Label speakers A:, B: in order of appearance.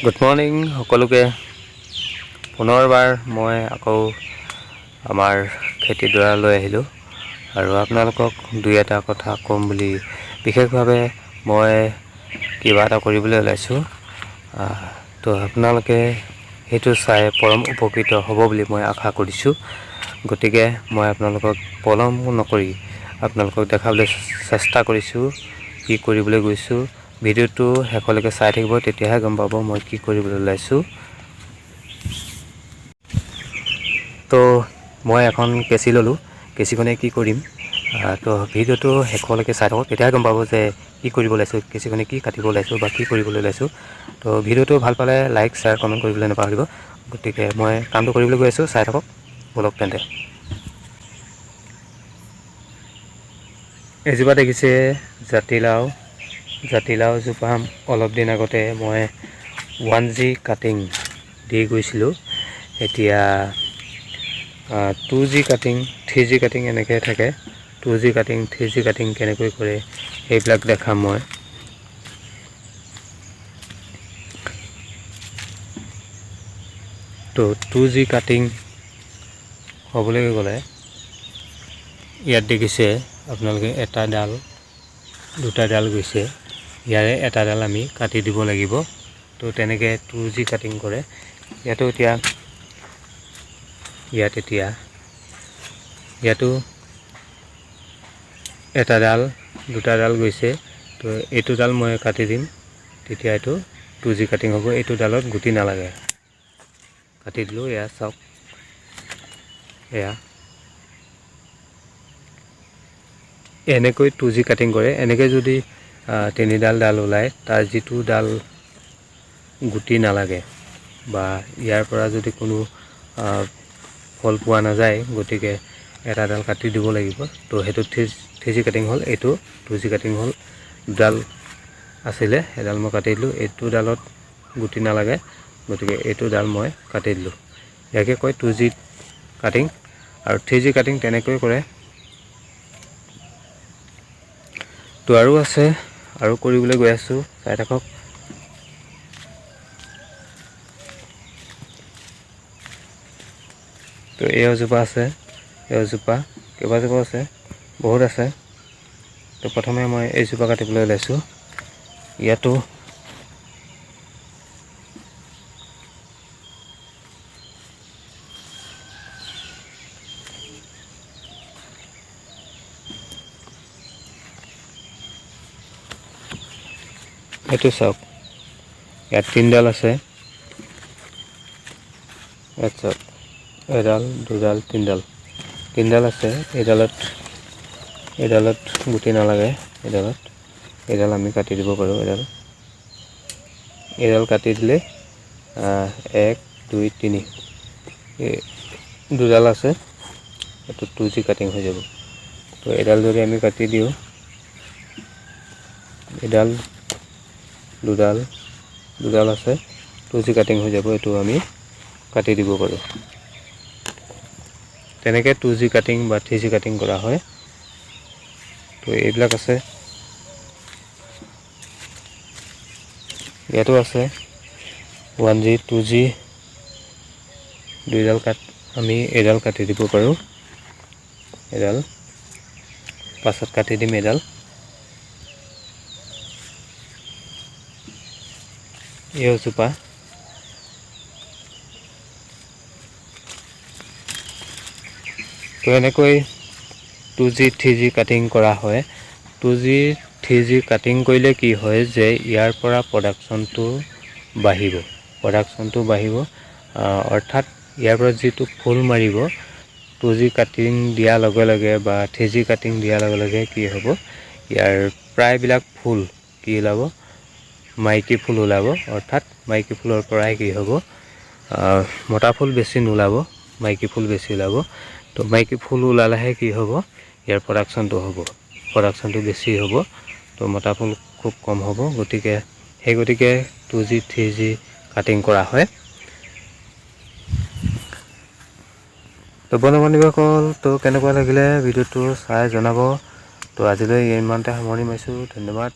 A: Good morning সকলোকে। পুনৰবাৰ মই আকৌ আমাৰ খেতিডৰালৈ আহিলোঁ আৰু আপোনালোকক দুই এটা কথা ক'ম বুলি বিশেষভাৱে মই কিবা এটা কৰিবলৈ ওলাইছোঁ। তো আপোনালোকে সেইটো চাই পৰম উপকৃত হ'ব বুলি মই আশা কৰিছোঁ। গতিকে মই আপোনালোকক পলম নকৰি আপোনালোকক দেখাবলৈ চেষ্টা কৰিছোঁ কি কৰিবলৈ গৈছোঁ। ভিডিঅ'টো শেষলৈকে চাই থাকিব, তেতিয়াহে গম পাব মই কি কৰিবলৈ ওলাইছোঁ। তো, মই এখন কেঁচি ল'লোঁ। কেঁচিখনে কি কৰিম? তো ভিডিঅ'টো শেষলৈকে চাই থাকক, তেতিয়াহে গম পাব যে কি কৰিব ওলাইছোঁ, কেঁচিখনে কি কাটিব ওলাইছোঁ বা কি কৰিবলৈ ওলাইছোঁ। তো ভিডিঅ'টো ভালো পালে লাইক, শ্বেয়াৰ, কমেণ্ট কৰিবলৈ নাপাহৰিব। গতিকে মই কামটো কৰিবলৈ গৈ আছোঁ, চাই থাকক ব'লক তেন্তে। এজোপা দেখিছে জাতিলাও। জাতিলাওজোপা অলপ দিন আগতে মই ওৱান জি কাটিং দি গৈছিলোঁ। এতিয়া two G cutting three G cutting এনেকৈ থাকে। Two G cutting three G cutting কেনেকৈ কৰে সেইবিলাক দেখাম মই। তো টু জি কাটিং হ'বলৈ গ'লে ইয়াত দেখিছে, আপোনালোকে এটা ডাল, দুটা ডাল গৈছে। ইয়াৰে এটা ডাল আমি কাটি দিব লাগিব। তো তেনেকৈ টু জি কাটিং কৰে। ইয়াতো এতিয়া ইয়াত এতিয়া ইয়াতো এটা ডাল দুটা ডাল গৈছে। তো এইটো ডাল মই কাটি দিম। তেতিয়া এইটো টু জি কাটিং হ'ব। এইটো ডালত গুটি নালাগে। কাটি দিলোঁ এয়া চাওক। এয়া। এনেকৈ টু জি কাটিং কৰে। এনেকৈ যদি তিনিডাল ডাল ওলায়। তাৰ যিটো ডাল গুটি নালাগে বা ইয়াৰ পৰা যদি কোনো ফল পোৱা নাযায়, গতিকে এটা ডাল কাটি দিব লাগিব। তো সেইটো থ্ৰী থ্ৰী জি কাটিং হ'ল। এইটো টু জি কাটিং হ'ল। দুডাল আছিলে, এডাল মই কাটি দিলোঁ। এইটো ডালত গুটি নালাগে, গতিকে এইটো ডাল মই কাটি দিলোঁ। ইয়াকে কয় টু জি কাটিং। আৰু থ্ৰী জি কাটিং তেনেকৈ কৰে। তো আৰু আছে আৰু কৰিবলৈ গৈ আছোঁ চাই থাকক। তো এজোপা আছে এই এজোপা কেইবাজোপা আছে বহুত আছে। তো প্ৰথমে মই এইজোপা কাটিবলৈ ওলাইছোঁ। ইয়াতো এইটো চাওক। ইয়াত তিনিডাল আছে। ইয়াত চাওক। এডাল, দুডাল, তিনিডাল। তিনিডাল আছে। এইডালত এইডালত গুটি নালাগে। এইডালত এইডাল আমি কাটি দিব পাৰোঁ, এডাল। এইডাল কাটি দিলে এক, দুই, তিনি। দুডাল আছে। এইটো টু জি কাটিং হৈ যাব। তো এডাল যদি আমি কাটি দিওঁ, এডাল দুডাল দুডাল আছে। টু জি কাটিং হৈ যাব, এইটো আমি কাটি দিব পাৰোঁ। তেনেকৈ টু জি কাটিং বা থ্ৰী জি কাটিং কৰা হয়। তো এইবিলাক আছে। ইয়াতো আছে। ওৱান জি টু জি দুইডাল কাট, আমি এডাল কাটি দিব পাৰোঁ। এডাল। পাছত কাটি দিম এডাল। এই এজোপা তো এনেকৈ two G three G cutting কৰা হয়। Two G three G cutting কৰিলে কি হয় যে ইয়াৰ পৰা প্ৰডাকশ্যনটো বাঢ়িব। প্ৰডাকশ্যনটো বাঢ়িব। অৰ্থাৎ ইয়াৰ পৰা যিটো ফুল মাৰিব টু জি কাটিং দিয়াৰ লগে লগে বা থ্ৰী জি কাটিং দিয়াৰ লগে লগে কি হ'ব? ইয়াৰ প্ৰায়বিলাক ফুল কি ওলাব? মাইকী ফুল ওলাব, অৰ্থাৎ মাইকী ফুলৰ পৰাই কি হ'ব? মতা ফুল বেছি নোলাব, মাইকী ফুল বেছি ওলাব। তো মাইকী ফুল ওলালেহে কি হ'ব? ইয়াৰ প্ৰডাকশ্যনটো হ'ব। প্ৰডাকশ্যনটো বেছি হ'ব, তো মতা ফুল খুব কম হ'ব। গতিকে, সেই গতিকে two G three G cutting কৰা হয়। তো বন্ধু বান্ধৱীসকল, তো কেনেকুৱা লাগিলে? ভিডিঅ'টো চাই জনাব। তো আজিলৈ ইমানতে সামৰণি মাৰিছোঁ। ধন্যবাদ।